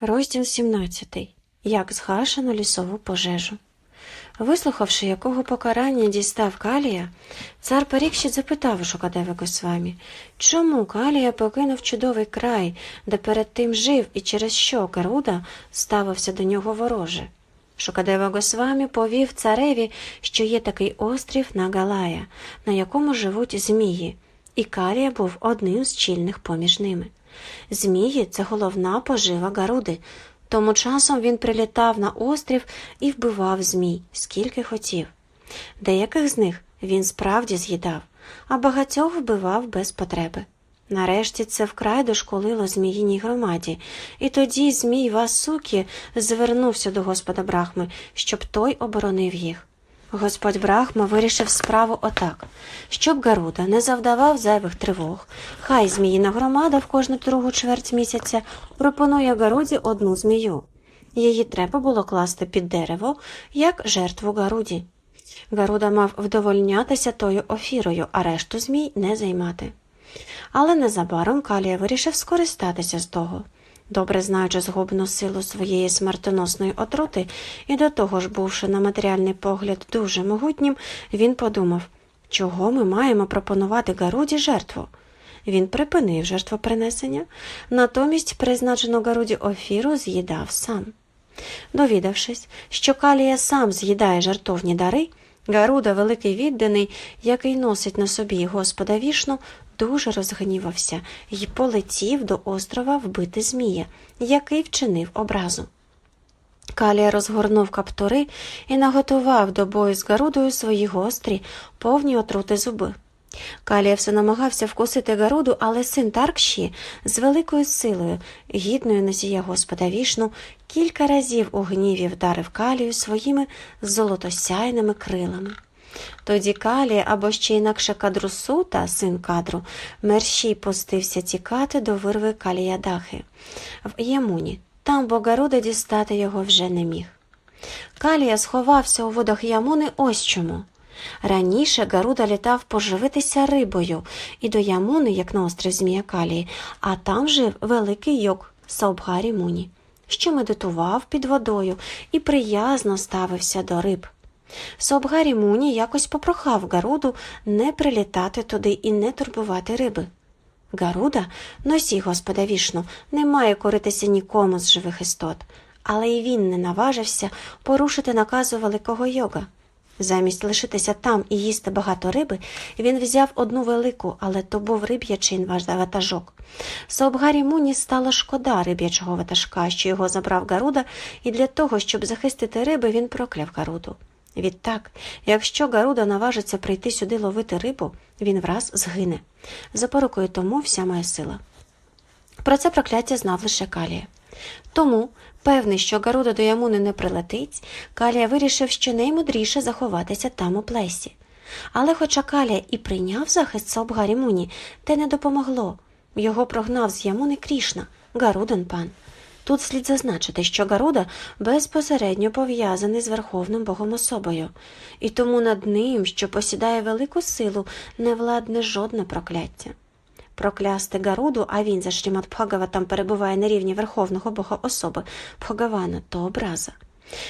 Розділ 17. Як згашено лісову пожежу. Вислухавши, якого покарання дістав Калія, цар Парікшіт запитав у Шукадеви Госвамі, чому Калія покинув чудовий край, де перед тим жив і через що Керуда ставився до нього вороже. Шукадева Госвамі повів цареві, що є такий острів Нагалая, на якому живуть змії, і Калія був одним з чільних поміж ними. Змії це головна пожива Гаруди, тому часом він прилітав на острів і вбивав змій, скільки хотів. Деяких з них він справді з'їдав, а багатьох вбивав без потреби. Нарешті це вкрай дошколило зміїній громаді, і тоді Змій Васукі звернувся до Господа Брахми, щоб той оборонив їх. Господь Брахма вирішив справу отак, щоб Гаруда не завдавав зайвих тривог. Хай зміїна громада в кожну другу чверть місяця пропонує Гаруді одну змію. Її треба було класти під дерево, як жертву Гаруді. Гаруда мав вдовольнятися тою офірою, а решту змій не займати. Але незабаром Калія вирішив скористатися з того. Добре знаючи згубну силу своєї смертоносної отрути, і до того ж, бувши на матеріальний погляд дуже могутнім, він подумав, чого ми маємо пропонувати Гаруді жертву. Він припинив жертвопринесення, натомість призначену Гаруді офіру з'їдав сам. Довідавшись, що Калія сам з'їдає жартовні дари, Гаруда, великий відданий, який носить на собі Господа вішну, дуже розгнівався і полетів до острова вбити Змія, який вчинив образу. Калія розгорнув каптури і наготував до бою з Гарудою свої гострі, повні отрути зуби. Калія все намагався вкусити Гаруду, але син Таркші з великою силою, гідною носія Господа вішну, кілька разів у гніві вдарив Калію своїми золотосяйними крилами. Тоді Калія або ще інакше Кадрусута, син кадру, мерщій пустився тікати до вирви Каліядахи в Ямуні. Там Богаруда дістати його вже не міг. Калія сховався у водах Ямуни ось чому. Раніше Гаруда літав поживитися рибою і до Ямуни, як на острів Змія Калії, а там жив великий йог Саубгарі Муні, що медитував під водою і приязно ставився до риб. Саубгарі Муні якось попрохав Гаруду не прилітати туди і не турбувати риби. Гаруда, носій Господа вішну, не має коритися нікому з живих істот, але й він не наважився порушити наказу великого йога. Замість лишитися там і їсти багато риби, він взяв одну велику, але то був риб'ячин ватажок. Саубгарі Муні стало шкода риб'ячого ватажка, що його забрав Гаруда, і для того, щоб захистити риби, він прокляв Гаруду. Відтак, якщо Гаруда наважиться прийти сюди ловити рибу, він враз згине. Запорукою тому вся моя сила. Про це прокляття знав лише Калія. Тому, певний, що Гаруда до Ямуни не прилетить, Калія вирішив, що наймудріше заховатися там у плесі. Але хоча Калія і прийняв захист Саубгарі Муні, те не допомогло. Його прогнав з Ямуни Крішна, Гаруден пан. Тут слід зазначити, що Гаруда безпосередньо пов'язаний з Верховним Богом особою, і тому над ним, що посідає велику силу, не владне жодне прокляття. Проклясти Гаруду, а він за Шрімат Бхагаватам перебуває на рівні Верховного Бога особи Бхагавана, то образа.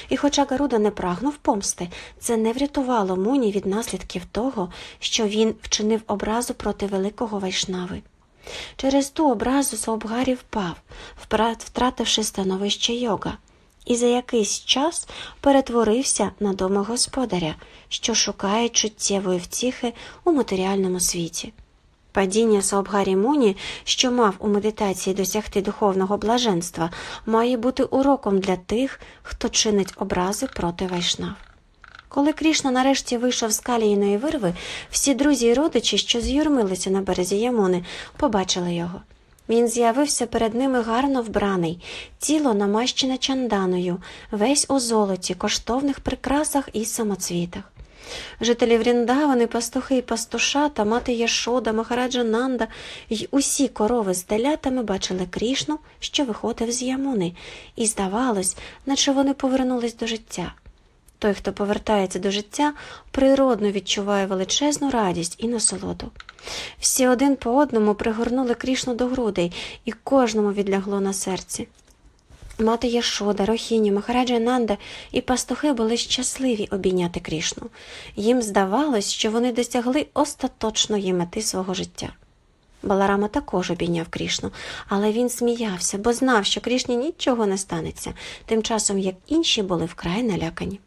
І хоча Гаруда не прагнув помсти, це не врятувало Муні від наслідків того, що він вчинив образу проти великого Вайшнави. Через ту образу Саубгарі впав, втративши становище йога, і за якийсь час перетворився на домогосподаря, що шукає чуттєвої втіхи у матеріальному світі. Падіння Саубгарі Муні, що мав у медитації досягти духовного блаженства, має бути уроком для тих, хто чинить образи проти вайшнав. Коли Крішна нарешті вийшов з каліїної вирви, всі друзі й родичі, що з'юрмилися на березі Ямуни, побачили його. Він з'явився перед ними гарно вбраний, тіло намащене чанданою, весь у золоті, коштовних прикрасах і самоцвітах. Жителі Вріндавани, пастухи і пастушата, мати Яшода, Махараджа Нанда й усі корови з телятами бачили Крішну, що виходив з Ямуни, і здавалось, наче вони повернулись до життя. Той, хто повертається до життя, природно відчуває величезну радість і насолоду. Всі один по одному пригорнули Крішну до грудей, і кожному відлягло на серці. Мати Єшода, Рохіні, Махараджа Нанда і пастухи були щасливі обійняти Крішну. Їм здавалось, що вони досягли остаточної мети свого життя. Баларама також обійняв Крішну, але він сміявся, бо знав, що Крішні нічого не станеться, тим часом як інші були вкрай налякані.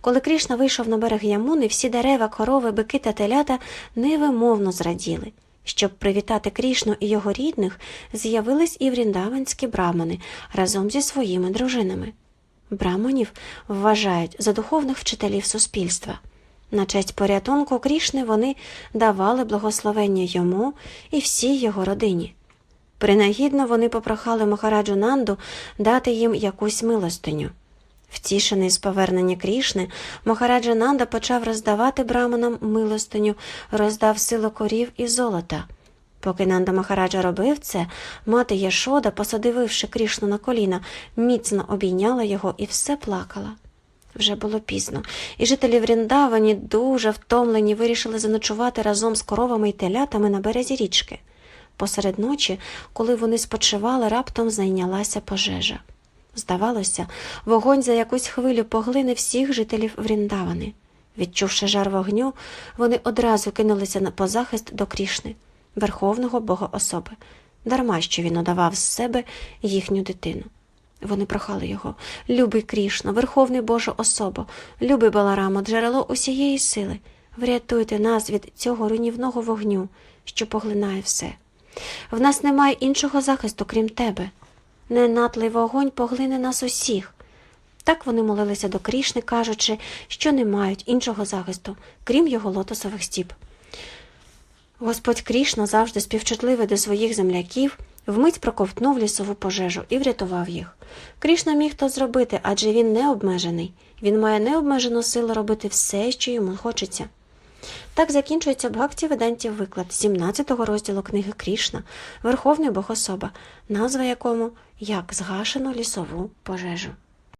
Коли Крішна вийшов на берег Ямуни, всі дерева, корови, бики та телята невимовно зраділи. Щоб привітати Крішну і його рідних, з'явились і вріндаванські брамани разом зі своїми дружинами. Браманів вважають за духовних вчителів суспільства. На честь порятунку Крішни вони давали благословення йому і всій його родині. Принагідно вони попрохали Махараджу Нанду дати їм якусь милостиню. Втішений з повернення Крішни, Махараджа Нанда почав роздавати браманам милостиню, роздав силу корів і золота. Поки Нанда Махараджа робив це, мати Яшода, посадививши Крішну на коліна, міцно обійняла його і все плакала. Вже було пізно, і жителі Вріндавані, дуже втомлені, вирішили заночувати разом з коровами й телятами на березі річки. Посеред ночі, коли вони спочивали, раптом зайнялася пожежа. Здавалося, вогонь за якусь хвилю поглине всіх жителів Вріндавани. Відчувши жар вогню, вони одразу кинулися на позахист до Крішни, верховного бога особи, дарма що він удавав з себе їхню дитину. Вони прохали його Любий Крішна, Верховний Божа особа, любий Баларамо, джерело усієї сили, врятуйте нас від цього руйнівного вогню, що поглинає все. В нас немає іншого захисту, крім тебе. Ненатлий вогонь поглине нас усіх. Так вони молилися до Крішни, кажучи, що не мають іншого захисту, крім його лотосових стіп. Господь Крішна, завжди співчутливий до своїх земляків, вмить проковтнув лісову пожежу і врятував їх. Крішна міг то зробити, адже він не обмежений. Він має необмежену силу робити все, що йому хочеться. Так закінчується Бхакті Ведантів виклад 17-го розділу книги Крішна, Верховний Богособа, назва якому як згашено лісову пожежу.